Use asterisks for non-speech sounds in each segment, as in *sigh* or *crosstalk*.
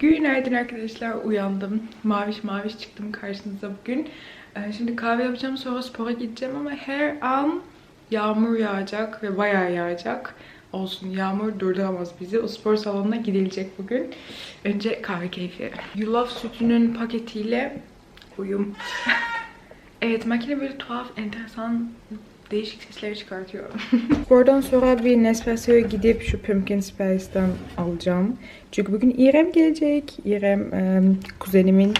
Günaydın arkadaşlar. Uyandım. Maviş maviş çıktım karşınıza bugün. Ee, Şimdi kahve yapacağım sonra spora gideceğim ama her an yağmur yağacak ve bayağı yağacak. Olsun yağmur durduramaz bizi. O spor salonuna gidilecek bugün. Önce kahve keyfi. Yulaf sütünün paketiyle uyum. *laughs* evet makine böyle tuhaf, enteresan değişik sesler çıkartıyor. Oradan *laughs* sonra bir Nespresso'ya gidip şu Pumpkin Spice'dan alacağım. Çünkü bugün İrem gelecek. İrem e, kuzenimin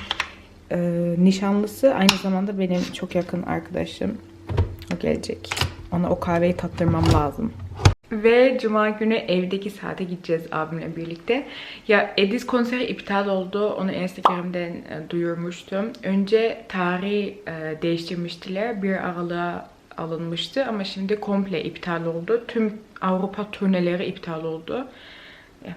e, nişanlısı. Aynı zamanda benim çok yakın arkadaşım. O gelecek. Ona o kahveyi tattırmam lazım. Ve cuma günü evdeki saate gideceğiz abimle birlikte. Ya Edis konseri iptal oldu. Onu Instagram'dan e, duyurmuştum. Önce tarihi e, değiştirmiştiler. Bir aralığa alınmıştı ama şimdi komple iptal oldu. Tüm Avrupa turneleri iptal oldu. E,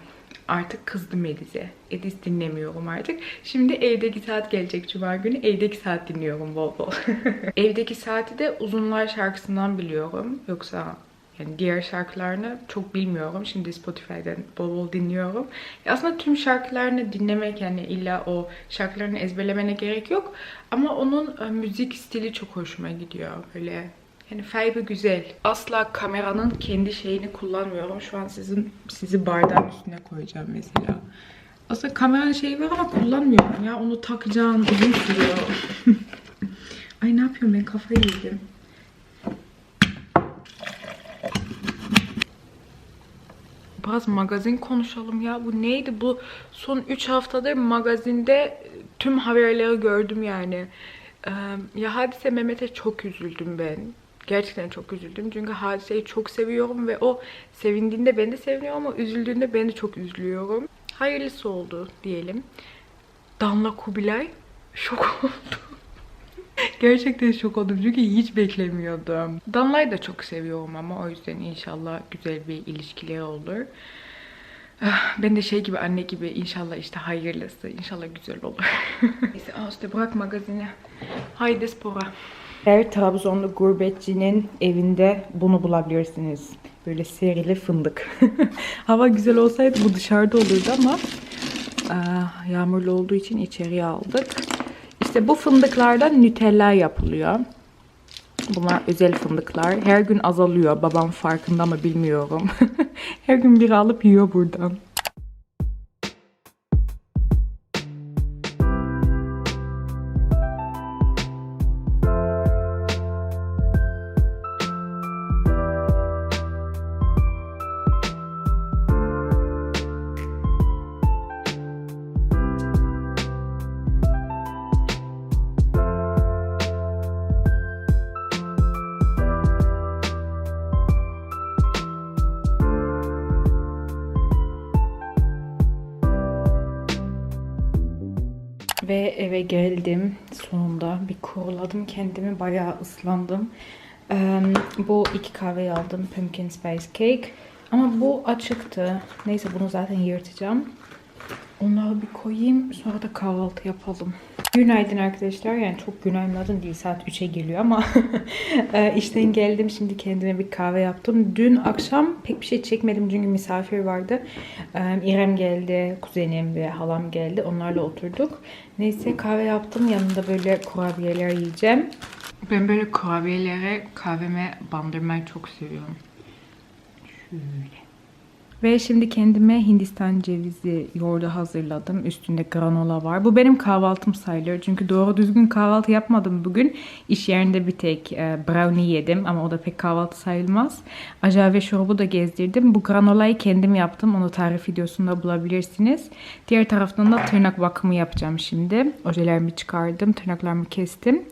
Artık kızdım Ediz'e. Ediz dinlemiyorum artık. Şimdi evdeki saat gelecek cuma günü. Evdeki saat dinliyorum bol bol. *laughs* evdeki saati de Uzunlar şarkısından biliyorum. Yoksa yani diğer şarkılarını çok bilmiyorum. Şimdi Spotify'dan bol bol dinliyorum. Ya aslında tüm şarkılarını dinlemek yani illa o şarkılarını ezberlemene gerek yok. Ama onun e, müzik stili çok hoşuma gidiyor. Böyle yani vibe güzel. Asla kameranın kendi şeyini kullanmıyorum. Şu an sizin sizi bardağın üstüne koyacağım mesela. Aslında kameranın şeyi var ama kullanmıyorum ya. Onu takacağım uzun sürüyor. *laughs* Ay ne yapıyorum ben kafayı yedim. Biraz magazin konuşalım ya. Bu neydi? Bu son 3 haftadır magazinde tüm haberleri gördüm yani. Ya Hadise Mehmet'e çok üzüldüm ben. Gerçekten çok üzüldüm. Çünkü Hadise'yi çok seviyorum ve o sevindiğinde ben de seviniyorum ama üzüldüğünde ben de çok üzülüyorum. Hayırlısı oldu diyelim. Damla Kubilay şok *laughs* oldum. Gerçekten şok oldum çünkü hiç beklemiyordum. Damla'yı da çok seviyorum ama o yüzden inşallah güzel bir ilişkileri olur. Ah, Ben de şey gibi anne gibi inşallah işte hayırlısı inşallah güzel olur. *laughs* Neyse işte bırak magazini. Haydi spora. Her Trabzonlu gurbetçinin evinde bunu bulabilirsiniz. Böyle serili fındık. *laughs* Hava güzel olsaydı bu dışarıda olurdu ama ah, yağmurlu olduğu için içeriye aldık. İşte bu fındıklardan Nutella yapılıyor. Bunlar özel fındıklar. Her gün azalıyor. Babam farkında mı bilmiyorum. *laughs* Her gün biri alıp yiyor buradan. Kuruladım kendimi. Bayağı ıslandım. Eee, bu iki kahveyi aldım. Pumpkin Spice Cake. Ama bu açıktı. Neyse bunu zaten yırtacağım. Onları bir koyayım. Sonra da kahvaltı yapalım. Günaydın arkadaşlar. Yani çok günaydın değil. Saat 3'e geliyor ama *laughs* e, işten geldim. Şimdi kendime bir kahve yaptım. Dün akşam pek bir şey çekmedim çünkü misafir vardı. E, İrem geldi, kuzenim ve halam geldi. Onlarla oturduk. Neyse kahve yaptım. Yanında böyle kurabiyeler yiyeceğim. Ben böyle kurabiyeleri kahveme bandırmayı çok seviyorum. Şöyle. Ve şimdi kendime Hindistan cevizi yoğurdu hazırladım. Üstünde granola var. Bu benim kahvaltım sayılır. Çünkü doğru düzgün kahvaltı yapmadım bugün. İş yerinde bir tek e, brownie yedim ama o da pek kahvaltı sayılmaz. Ajave şurubu da gezdirdim. Bu granolayı kendim yaptım. Onu tarif videosunda bulabilirsiniz. Diğer taraftan da tırnak bakımı yapacağım şimdi. Ojelerimi çıkardım. Tırnaklarımı kestim.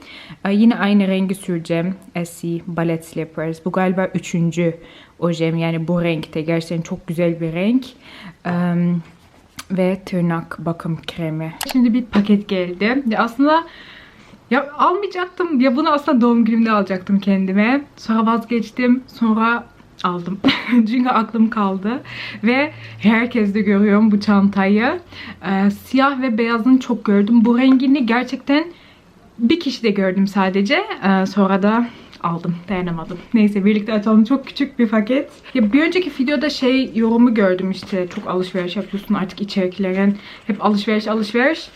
E, yine aynı rengi süreceğim. Essie Ballet Slippers. Bu galiba üçüncü ojem yani bu renkte gerçekten çok güzel bir renk. Em, ve tırnak bakım kremi. Şimdi bir paket geldi. Ya aslında ya almayacaktım. Ya bunu aslında doğum günümde alacaktım kendime. Sonra vazgeçtim. Sonra aldım. *laughs* Çünkü aklım kaldı. Ve herkes de görüyorum bu çantayı. Ee, siyah ve beyazını çok gördüm. Bu rengini gerçekten bir kişi de gördüm sadece. Ee, sonra da aldım. Dayanamadım. Neyse birlikte açalım. Çok küçük bir paket. Ya bir önceki videoda şey yorumu gördüm işte. Çok alışveriş yapıyorsun artık içeriklerin. Hep alışveriş alışveriş.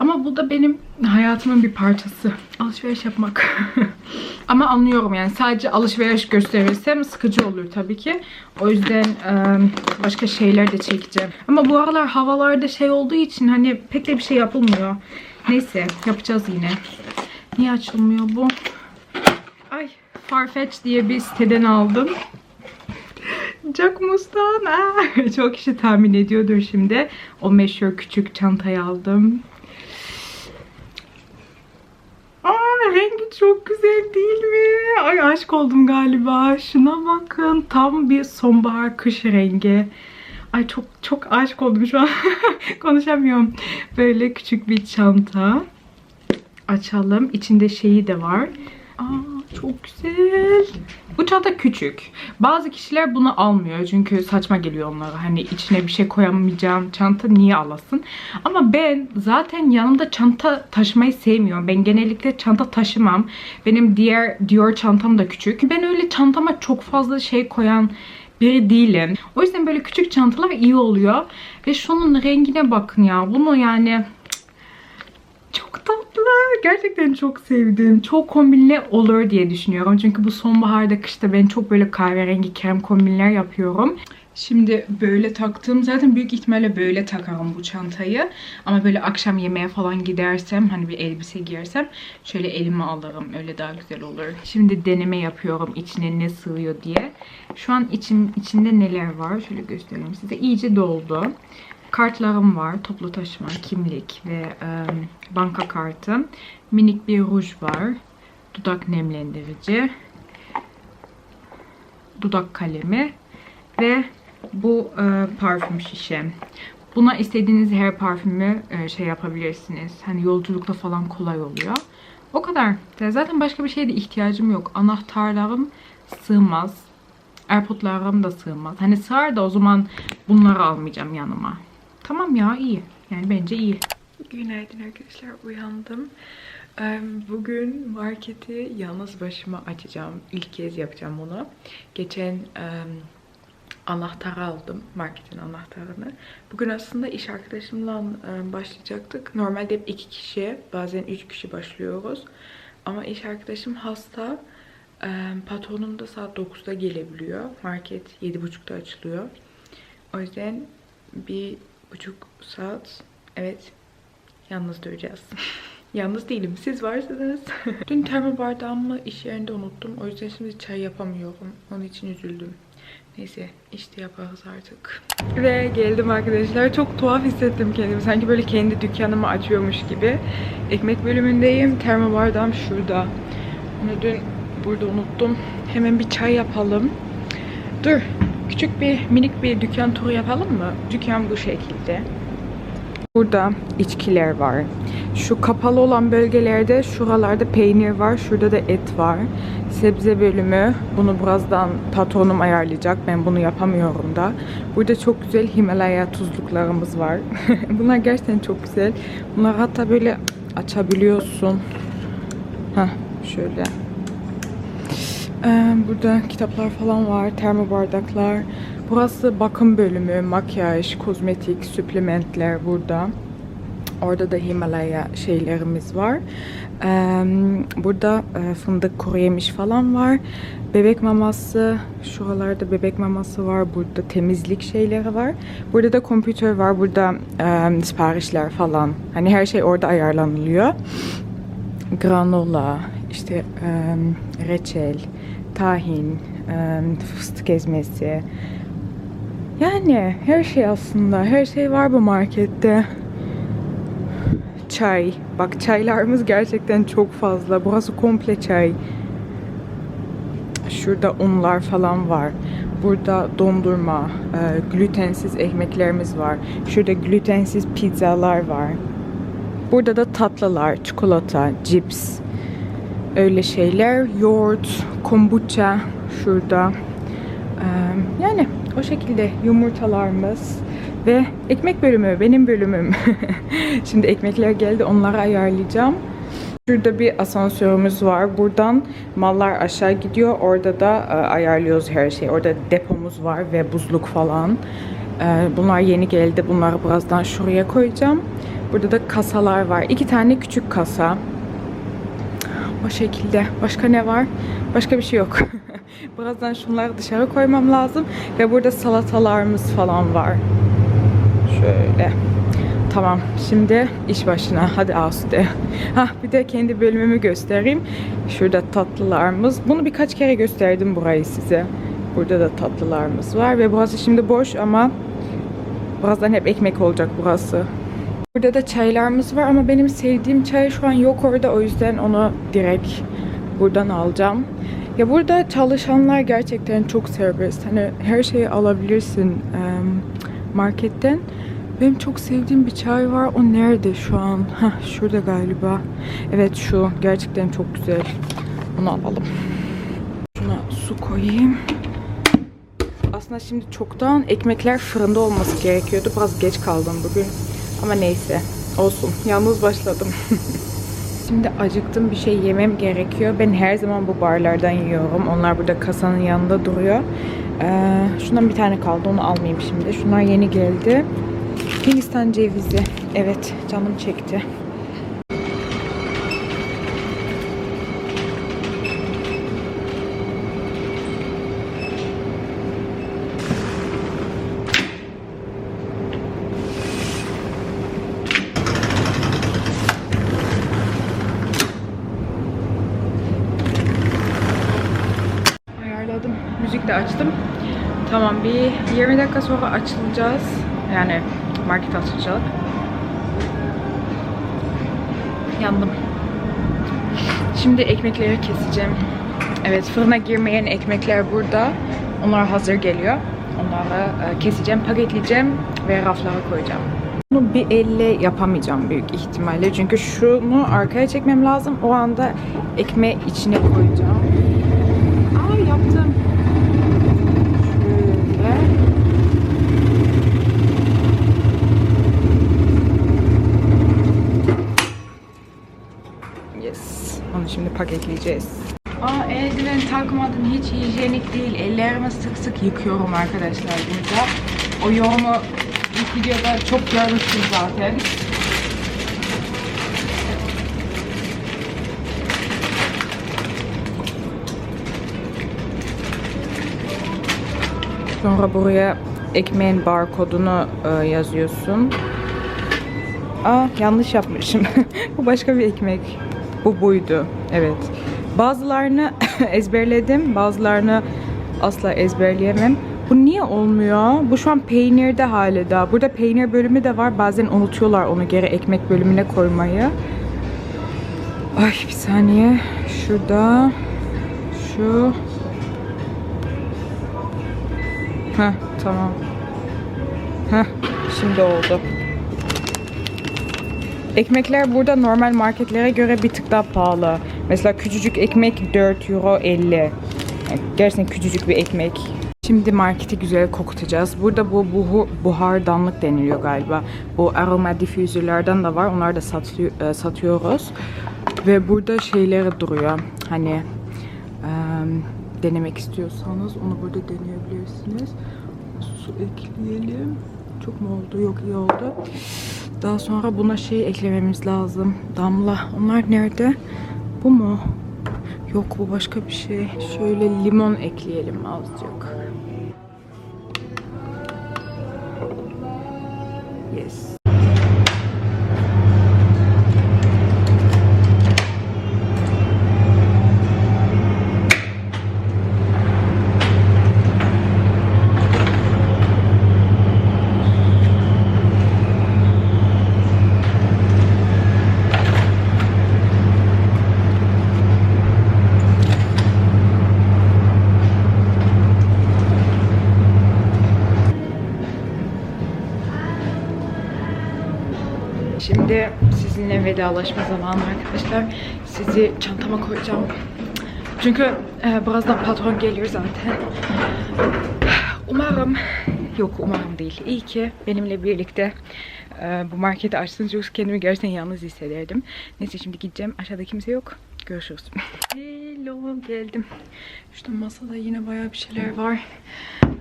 Ama bu da benim hayatımın bir parçası. Alışveriş yapmak. *laughs* Ama anlıyorum yani sadece alışveriş gösterirsem sıkıcı olur tabii ki. O yüzden başka şeyler de çekeceğim. Ama bu aralar havalarda şey olduğu için hani pek de bir şey yapılmıyor. Neyse yapacağız yine. Niye açılmıyor bu? Farfetch diye bir siteden aldım. Jack Mustan. Aa, *laughs* Çok kişi tahmin ediyordur şimdi. O meşhur küçük çantayı aldım. Aa rengi çok güzel değil mi? Ay aşk oldum galiba. Şuna bakın. Tam bir sonbahar kış rengi. Ay çok çok aşık oldum şu an. *laughs* Konuşamıyorum. Böyle küçük bir çanta. Açalım. İçinde şeyi de var. Aa çok güzel. Bu çanta küçük. Bazı kişiler bunu almıyor çünkü saçma geliyor onlara. Hani içine bir şey koyamayacağım çanta niye alasın? Ama ben zaten yanımda çanta taşımayı sevmiyorum. Ben genellikle çanta taşımam. Benim diğer Dior çantam da küçük. Ben öyle çantama çok fazla şey koyan biri değilim. O yüzden böyle küçük çantalar iyi oluyor. Ve şunun rengine bakın ya. Bunu yani çok tatlı. Gerçekten çok sevdim. Çok kombinle olur diye düşünüyorum. Çünkü bu sonbaharda kışta ben çok böyle kahverengi krem kombinler yapıyorum. Şimdi böyle taktım. Zaten büyük ihtimalle böyle takarım bu çantayı. Ama böyle akşam yemeğe falan gidersem hani bir elbise giyersem şöyle elime alırım. Öyle daha güzel olur. Şimdi deneme yapıyorum içine ne sığıyor diye. Şu an içim, içinde neler var? Şöyle göstereyim size. İyice doldu. Kartlarım var. Toplu taşıma, kimlik ve e, banka kartı. Minik bir ruj var. Dudak nemlendirici. Dudak kalemi. Ve bu e, parfüm şişe. Buna istediğiniz her parfümü e, şey yapabilirsiniz. Hani yolculukta falan kolay oluyor. O kadar. Zaten başka bir şeye de ihtiyacım yok. Anahtarlarım sığmaz. Airpodlarım da sığmaz. Hani sığar da o zaman bunları almayacağım yanıma. Tamam ya iyi. Yani bence iyi. Günaydın arkadaşlar. Uyandım. Bugün marketi yalnız başıma açacağım. İlk kez yapacağım bunu. Geçen eee, anahtar aldım. Marketin anahtarını. Bugün aslında iş arkadaşımla başlayacaktık. Normalde hep iki kişi, bazen üç kişi başlıyoruz. Ama iş arkadaşım hasta. Patronum da saat 9'da gelebiliyor. Market 7.30'da açılıyor. O yüzden bir buçuk saat evet yalnız duracağız. *laughs* yalnız değilim. Siz varsınız. *laughs* Dün termo bardağımı iş yerinde unuttum. O yüzden şimdi çay yapamıyorum. Onun için üzüldüm. Neyse işte yaparız artık. Ve geldim arkadaşlar. Çok tuhaf hissettim kendimi. Sanki böyle kendi dükkanımı açıyormuş gibi. Ekmek bölümündeyim. Termo bardağım şurada. Onu dün burada unuttum. Hemen bir çay yapalım. Dur. Küçük bir minik bir dükkan turu yapalım mı? Dükkan bu şekilde. Burada içkiler var. Şu kapalı olan bölgelerde şuralarda peynir var. Şurada da et var. Sebze bölümü. Bunu birazdan patronum ayarlayacak. Ben bunu yapamıyorum da. Burada çok güzel Himalaya tuzluklarımız var. *laughs* Bunlar gerçekten çok güzel. Bunlar hatta böyle açabiliyorsun. Heh, şöyle. Ee, burada kitaplar falan var, termo bardaklar. Burası bakım bölümü, makyaj, kozmetik, süplementler burada. Orada da Himalaya şeylerimiz var. Ee, burada e, fındık kuru yemiş falan var. Bebek maması, şuralarda bebek maması var. Burada temizlik şeyleri var. Burada da kompütör var. Burada e, siparişler falan. Hani her şey orada ayarlanılıyor. Granola, işte e, reçel, tahin, fıstık ezmesi. Yani her şey aslında. Her şey var bu markette. Çay. Bak çaylarımız gerçekten çok fazla. Burası komple çay. Şurada unlar falan var. Burada dondurma, glutensiz ekmeklerimiz var. Şurada glutensiz pizzalar var. Burada da tatlılar, çikolata, cips, öyle şeyler. Yoğurt, kombucha şurada. Ee, yani o şekilde yumurtalarımız ve ekmek bölümü benim bölümüm. *laughs* Şimdi ekmekler geldi onları ayarlayacağım. Şurada bir asansörümüz var. Buradan mallar aşağı gidiyor. Orada da e, ayarlıyoruz her şeyi. Orada depomuz var ve buzluk falan. E, bunlar yeni geldi. Bunları birazdan şuraya koyacağım. Burada da kasalar var. İki tane küçük kasa. O şekilde. Başka ne var? Başka bir şey yok. *laughs* birazdan şunları dışarı koymam lazım. Ve burada salatalarımız falan var. Şöyle. Tamam. Şimdi iş başına. Hadi Asude. Hah bir de kendi bölümümü göstereyim. Şurada tatlılarımız. Bunu birkaç kere gösterdim burayı size. Burada da tatlılarımız var ve burası şimdi boş ama birazdan hep ekmek olacak burası. Burada da çaylarımız var ama benim sevdiğim çay şu an yok orada o yüzden onu direkt buradan alacağım. Ya burada çalışanlar gerçekten çok serbest. Hani her şeyi alabilirsin marketten. Benim çok sevdiğim bir çay var. O nerede şu an? Heh, şurada galiba. Evet şu. Gerçekten çok güzel. Onu alalım. Şuna su koyayım. Aslında şimdi çoktan ekmekler fırında olması gerekiyordu. Biraz geç kaldım bugün. Ama neyse. Olsun. Yalnız başladım. *laughs* Şimdi acıktım bir şey yemem gerekiyor. Ben her zaman bu barlardan yiyorum. Onlar burada kasanın yanında duruyor. Ee, şundan bir tane kaldı. Onu almayayım şimdi. Şunlar yeni geldi. Hindistan cevizi. Evet canım çekti. Müzik de açtım. Tamam bir 20 dakika sonra açılacağız. Yani market açılacak. Yandım. Şimdi ekmekleri keseceğim. Evet fırına girmeyen ekmekler burada. Onlar hazır geliyor. Onları e, keseceğim, paketleyeceğim ve raflara koyacağım. Bunu bir elle yapamayacağım büyük ihtimalle. Çünkü şunu arkaya çekmem lazım. O anda ekmeği içine koyacağım. Aa yaptım. Şöyle. Yes. Onu şimdi paketleyeceğiz. Aa eldiven takmadım. Hiç hijyenik değil. Ellerimi sık sık yıkıyorum arkadaşlar burada. O yorumu ilk videoda çok görmüştüm zaten. Sonra buraya ekmeğin barkodunu e, yazıyorsun. Aa yanlış yapmışım. *laughs* Bu başka bir ekmek. Bu buydu. Evet. Bazılarını *coughs* ezberledim. Bazılarını asla ezberleyemem. Bu niye olmuyor? Bu şu an peynirde hali daha. Burada peynir bölümü de var. Bazen unutuyorlar onu geri ekmek bölümüne koymayı. Ay bir saniye. Şurada. Şu. Heh tamam. Heh şimdi oldu. Ekmekler burada normal marketlere göre bir tık daha pahalı. Mesela küçücük ekmek 4 euro 50. Yani gerçekten küçücük bir ekmek. Şimdi marketi güzel kokutacağız. Burada bu buhar, buhardanlık deniliyor galiba. Bu aroma difüzörlerden de var. Onları da satıyor, e, satıyoruz. Ve burada şeyleri duruyor. Hani e, denemek istiyorsanız onu burada deneyebilirsiniz. Su ekleyelim. Çok mu oldu? Yok iyi oldu. Daha sonra buna şey eklememiz lazım. Damla. Onlar nerede? Bu mu? Yok bu başka bir şey. Şöyle limon ekleyelim azıcık. Vedalaşma zamanı arkadaşlar. Sizi çantama koyacağım. Çünkü e, birazdan patron geliyor zaten. Umarım, yok umarım değil. İyi ki benimle birlikte Ee, bu marketi açtığınız yoksa kendimi gerçekten yalnız hissederdim. Neyse şimdi gideceğim. Aşağıda kimse yok. Görüşürüz. Hello geldim. Şurada masada yine bayağı bir şeyler var.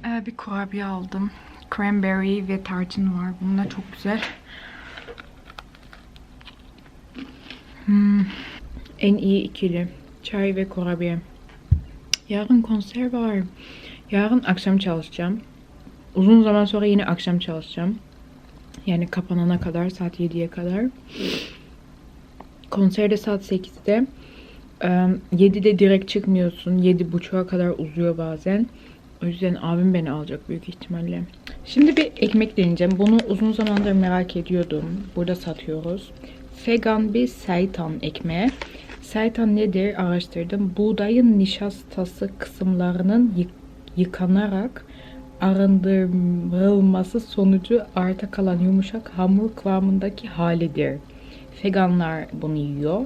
Ee, bir kurabiye aldım. Cranberry ve tarçın var. Bunlar çok güzel. Hmm. En iyi ikili. Çay ve kurabiye. Yarın konser var. Yarın akşam çalışacağım. Uzun zaman sonra yine akşam çalışacağım. Yani kapanana kadar saat 7'ye kadar. Konser de saat 8'de. Ee, 7'de direkt çıkmıyorsun. 7.30'a kadar uzuyor bazen. O yüzden abim beni alacak büyük ihtimalle. Şimdi bir ekmek deneyeceğim. Bunu uzun zamandır merak ediyordum. Burada satıyoruz. Vegan bir seitan ekmeği. Seitan nedir araştırdım. Buğdayın nişastası kısımlarının yık- yıkanarak arındırılması sonucu arta kalan yumuşak hamur kıvamındaki halidir. Veganlar bunu yiyor.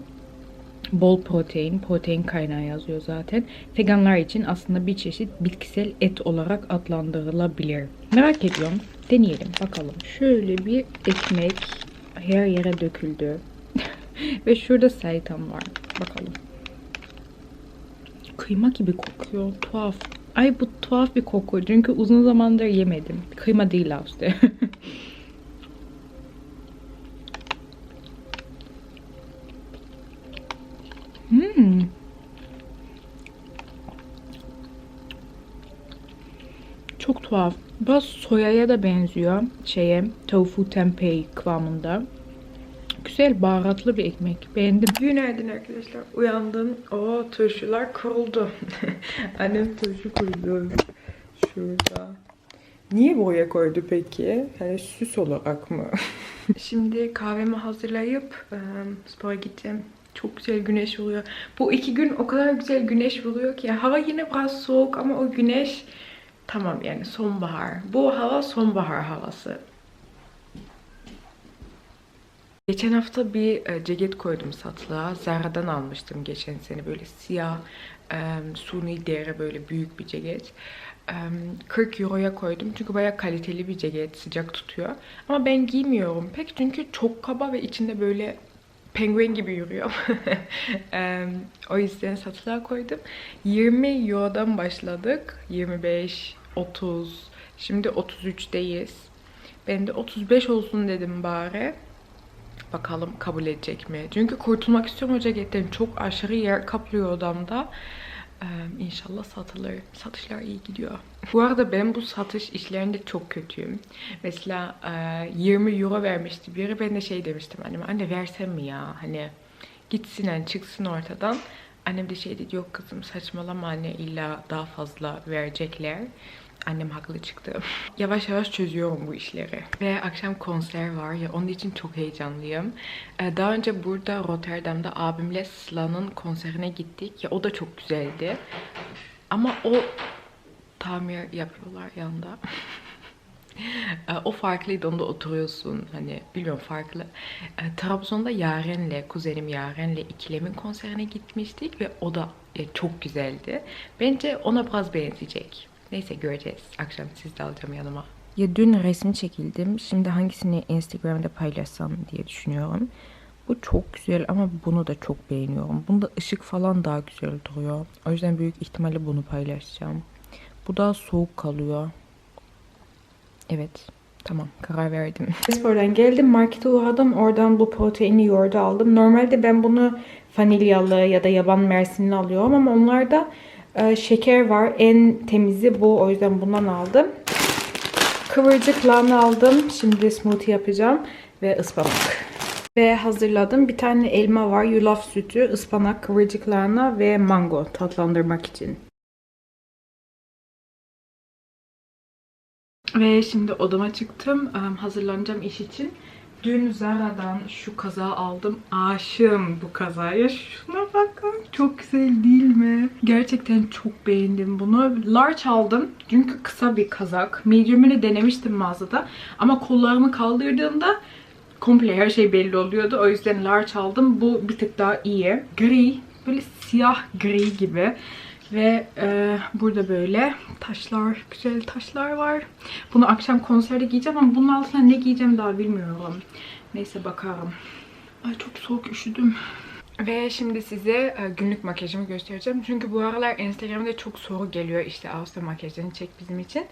Bol protein, protein kaynağı yazıyor zaten. Veganlar için aslında bir çeşit bitkisel et olarak adlandırılabilir. Merak ediyorum. Deneyelim bakalım. Şöyle bir ekmek her yere döküldü. *laughs* Ve şurada seitan var. Bakalım. Kıyma gibi kokuyor. Tuhaf. Ay bu tuhaf bir koku. Çünkü uzun zamandır yemedim. Kıyma değil aslında. *laughs* hmm. Çok tuhaf. Biraz soyaya da benziyor. Şeye, tofu tempeh kıvamında. Güzel baharatlı bir ekmek. Beğendim. Günaydın arkadaşlar. Uyandım. O turşular kuruldu. *laughs* Annem turşu kurdu. Şurada. Niye boya koydu peki? Hani süs olarak mı? *laughs* Şimdi kahvemi hazırlayıp spora gideceğim. Çok güzel güneş vuruyor. Bu iki gün o kadar güzel güneş vuruyor ki. Hava yine biraz soğuk ama o güneş tamam yani sonbahar. Bu hava sonbahar havası. Geçen hafta bir e, ceket koydum satılığa. Zara'dan almıştım geçen sene böyle siyah e, suni deri böyle büyük bir ceket. E, 40 euroya koydum çünkü bayağı kaliteli bir ceket sıcak tutuyor. Ama ben giymiyorum pek çünkü çok kaba ve içinde böyle penguen gibi yürüyor. *laughs* E, o yüzden satılığa koydum. 20 eurodan başladık. 25, 30, şimdi 33'teyiz. Ben de 35 olsun dedim bari. Bakalım kabul edecek mi? Çünkü kurtulmak istiyorum o ceketten. Çok aşırı yer kaplıyor odamda. Ee, inşallah satılır. Satışlar iyi gidiyor. Bu arada ben bu satış işlerinde çok kötüyüm. Mesela e, 20 euro vermişti biri. Ben de şey demiştim anneme. Anne versem mi ya? Hani gitsin yani çıksın ortadan. Annem de şey dedi yok kızım saçmalama anne illa daha fazla verecekler. Annem haklı çıktı. Yavaş yavaş çözüyorum bu işleri. Ve akşam konser var ya onun için çok heyecanlıyım. Ee, Daha önce burada Rotterdam'da abimle Sıla'nın konserine gittik. Ya o da çok güzeldi. Ama o tamir yapıyorlar yanında. *laughs* Ee, O farklıydı. Onda oturuyorsun. Hani bilmiyorum farklı. Ee, Trabzon'da Yaren'le, kuzenim Yaren'le ikilemin konserine gitmiştik ve o da e, çok güzeldi. Bence ona biraz benzeyecek. Neyse göreceğiz. Akşam siz de alacağım yanıma. Ya dün resim çekildim. Şimdi hangisini Instagram'da paylaşsam diye düşünüyorum. Bu çok güzel ama bunu da çok beğeniyorum. Bunda ışık falan daha güzel duruyor. O yüzden büyük ihtimalle bunu paylaşacağım. Bu daha soğuk kalıyor. Evet. Tamam karar verdim. *laughs* Spordan geldim markete uğradım. Oradan bu proteinli yoğurdu aldım. Normalde ben bunu vanilyalı ya da yaban mersinli alıyorum ama onlarda e, şeker var. En temizi bu. O yüzden bundan aldım. Kıvırcık aldım. Şimdi smoothie yapacağım. Ve ıspanak. Ve hazırladım. Bir tane elma var. Yulaf sütü, ıspanak, kıvırcık lahana ve mango tatlandırmak için. Ve şimdi odama çıktım. Hazırlanacağım iş için. Dün Zara'dan şu kazağı aldım. Aşığım bu kazaya. Şuna bakın. Çok güzel değil mi? Gerçekten çok beğendim bunu. Large aldım. Çünkü kısa bir kazak. Medium'unu denemiştim mağazada. Ama kollarımı kaldırdığımda komple her şey belli oluyordu. O yüzden large aldım. Bu bir tık daha iyi. Gri. Böyle siyah gri gibi. Ve e, burada böyle taşlar, güzel taşlar var. Bunu akşam konserde giyeceğim ama bunun altına ne giyeceğim daha bilmiyorum. Neyse bakalım. Ay çok soğuk üşüdüm. Ve şimdi size e, günlük makyajımı göstereceğim. Çünkü bu aralar Instagram'da çok soru geliyor işte Ağustos makyajını çek bizim için.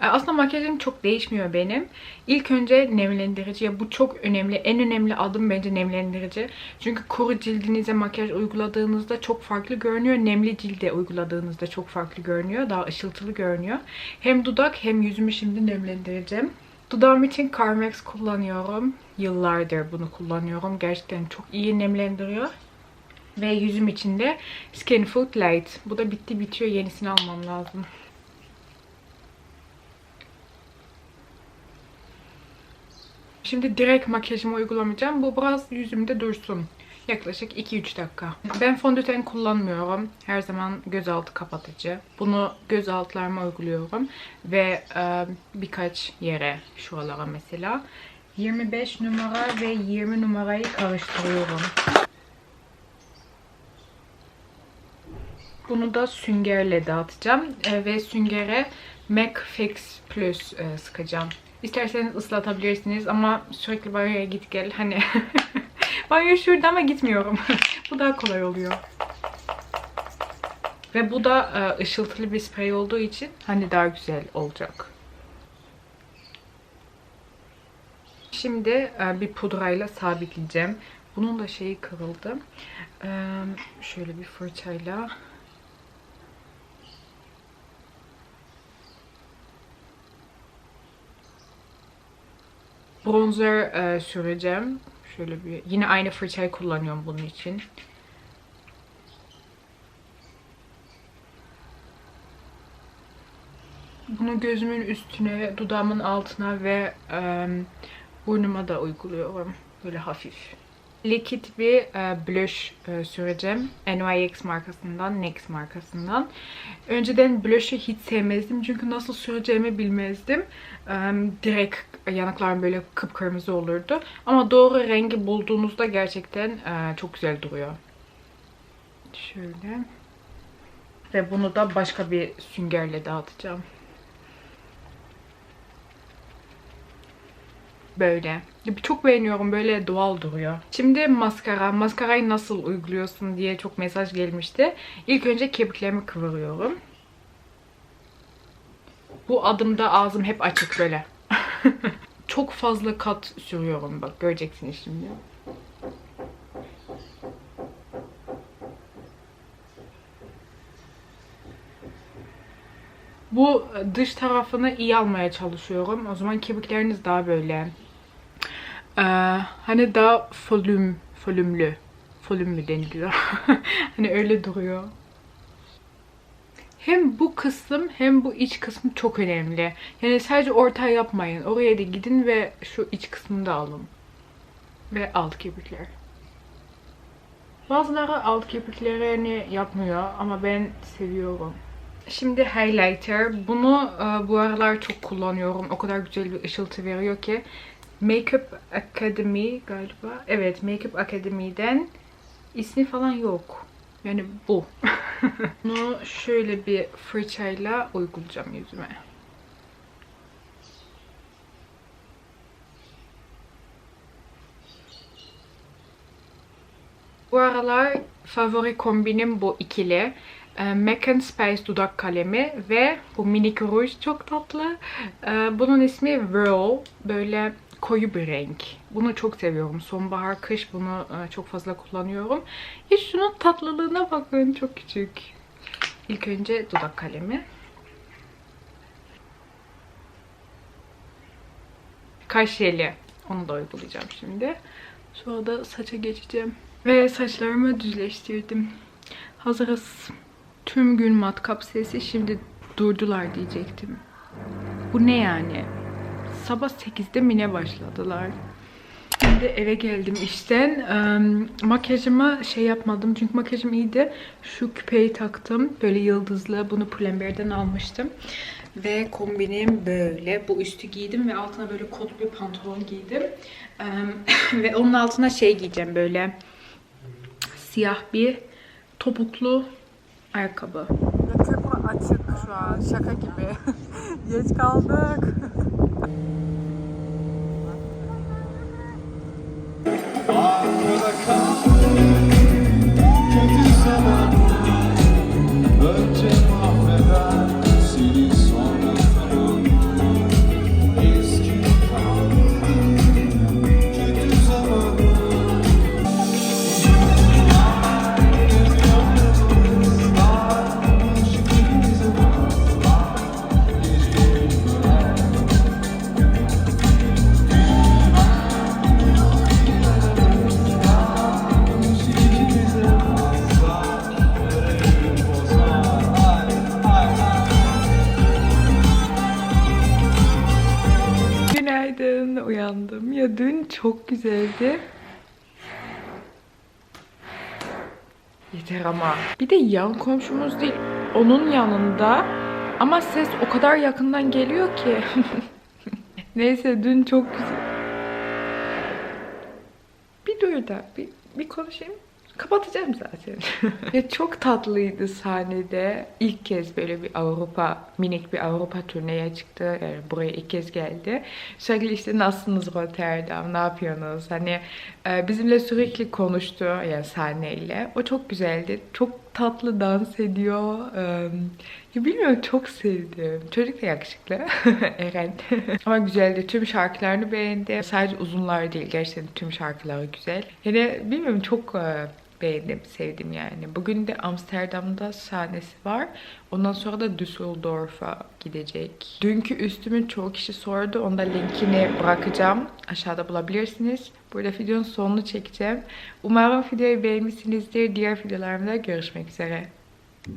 E, Aslında makyajım çok değişmiyor benim. İlk önce nemlendirici. Ya bu çok önemli. En önemli adım bence nemlendirici. Çünkü kuru cildinize makyaj uyguladığınızda çok farklı görünüyor. Nemli cilde uyguladığınızda çok farklı görünüyor. Daha ışıltılı görünüyor. Hem dudak hem yüzümü şimdi nemlendireceğim. Dudağım için Carmex kullanıyorum. Yıllardır bunu kullanıyorum. Gerçekten çok iyi nemlendiriyor. Ve yüzüm için de Skin Food Light. Bu da bitti bitiyor. Yenisini almam lazım. Şimdi direkt makyajımı uygulamayacağım. Bu biraz yüzümde dursun. Yaklaşık 2-3 dakika. Ben fondöten kullanmıyorum. Her zaman gözaltı kapatıcı. Bunu göz altlarıma uyguluyorum. Ve e, birkaç yere şuralara mesela. 25 numara ve 20 numarayı karıştırıyorum. Bunu da süngerle dağıtacağım. E, ve süngere MAC Fix Plus e, sıkacağım. İsterseniz ıslatabilirsiniz ama sürekli banyoya git gel. Hani *laughs* banyo şurada ama gitmiyorum. *laughs* bu daha kolay oluyor. Ve bu da e, ışıltılı bir sprey olduğu için hani daha güzel olacak. Şimdi bir pudrayla sabitleyeceğim. Bunun da şeyi kırıldı. Şöyle bir fırçayla bronzer e, süreceğim. Şöyle bir yine aynı fırçayı kullanıyorum bunun için. Bunu gözümün üstüne, dudağımın altına ve e, burnuma da uyguluyorum. Böyle hafif. Likit bir e, blush e, süreceğim. NYX markasından, NYX markasından. Önceden blush'ı hiç sevmezdim çünkü nasıl süreceğimi bilmezdim. E, direkt yanaklarım böyle kıpkırmızı olurdu. Ama doğru rengi bulduğunuzda gerçekten e, çok güzel duruyor. Şöyle. Ve bunu da başka bir süngerle dağıtacağım. Böyle. Çok beğeniyorum. Böyle doğal duruyor. Şimdi maskara. Maskarayı nasıl uyguluyorsun diye çok mesaj gelmişti. İlk önce kirpiklerimi kıvırıyorum. Bu adımda ağzım hep açık böyle. *laughs* çok fazla kat sürüyorum bak. Göreceksiniz şimdi. Bu dış tarafını iyi almaya çalışıyorum. O zaman kirpikleriniz daha böyle ee, hani daha volüm, volümlü. Volümlü deniliyor. *laughs* hani öyle duruyor. Hem bu kısım hem bu iç kısım çok önemli. Yani sadece ortaya yapmayın. Oraya da gidin ve şu iç kısmını da alın. Ve alt kirpikler. Bazıları alt kirpiklerini yapmıyor ama ben seviyorum. Şimdi highlighter. Bunu e, bu aralar çok kullanıyorum. O kadar güzel bir ışıltı veriyor ki. Makeup Academy galiba. Evet Makeup Academy'den ismi falan yok. Yani bu. *laughs* Bunu şöyle bir fırçayla uygulayacağım yüzüme. Bu aralar favori kombinim bu ikili. E, MAC Space dudak kalemi ve bu minik ruj çok tatlı. E, bunun ismi Whirl. Böyle koyu bir renk. Bunu çok seviyorum. Sonbahar, kış bunu e, çok fazla kullanıyorum. Hiç şunun tatlılığına bakın. Çok küçük. İlk önce dudak kalemi. Kaş jeli. Onu da uygulayacağım şimdi. Sonra da saça geçeceğim. Ve saçlarımı düzleştirdim. Hazırız. Tüm gün matkap sesi. Şimdi durdular diyecektim. Bu ne yani? Sabah 8'de mi ne başladılar. Şimdi eve geldim işten. Makyajımı şey yapmadım çünkü makyajım iyiydi. Şu küpeyi taktım. Böyle yıldızlı. Bunu Pull&Bear'den almıştım. Ve kombinim böyle. Bu üstü giydim ve altına böyle kot bir pantolon giydim. *laughs* Ve onun altına şey giyeceğim böyle siyah bir topuklu ayakkabı. şu an. Şaka gibi. *laughs* Geç kaldık. *laughs* Arkada kaldım ama. Bir de yan komşumuz değil. Onun yanında. Ama ses o kadar yakından geliyor ki. *laughs* Neyse dün çok güzel. Bir dur da bir, bir konuşayım. Kapatacağım zaten. *laughs* ya çok tatlıydı sahnede. İlk kez böyle bir Avrupa, minik bir Avrupa turneye çıktı. Yani buraya ilk kez geldi. Sürekli işte nasılsınız Rotterdam, ne yapıyorsunuz? Hani e, bizimle sürekli konuştu yani sahneyle. O çok güzeldi. Çok tatlı dans ediyor. Ya bilmiyorum çok sevdim. Çocuk da yakışıklı. *laughs* Eren. *laughs* Ama güzeldi. Tüm şarkılarını beğendim. Sadece uzunlar değil. Gerçekten tüm şarkıları güzel. Yani bilmiyorum çok e, beğendim, sevdim yani. Bugün de Amsterdam'da sahnesi var. Ondan sonra da Düsseldorf'a gidecek. Dünkü üstümü çoğu kişi sordu. Onda linkini bırakacağım. Aşağıda bulabilirsiniz. Burada videonun sonunu çekeceğim. Umarım videoyu beğenmişsinizdir. Diğer videolarımda görüşmek üzere.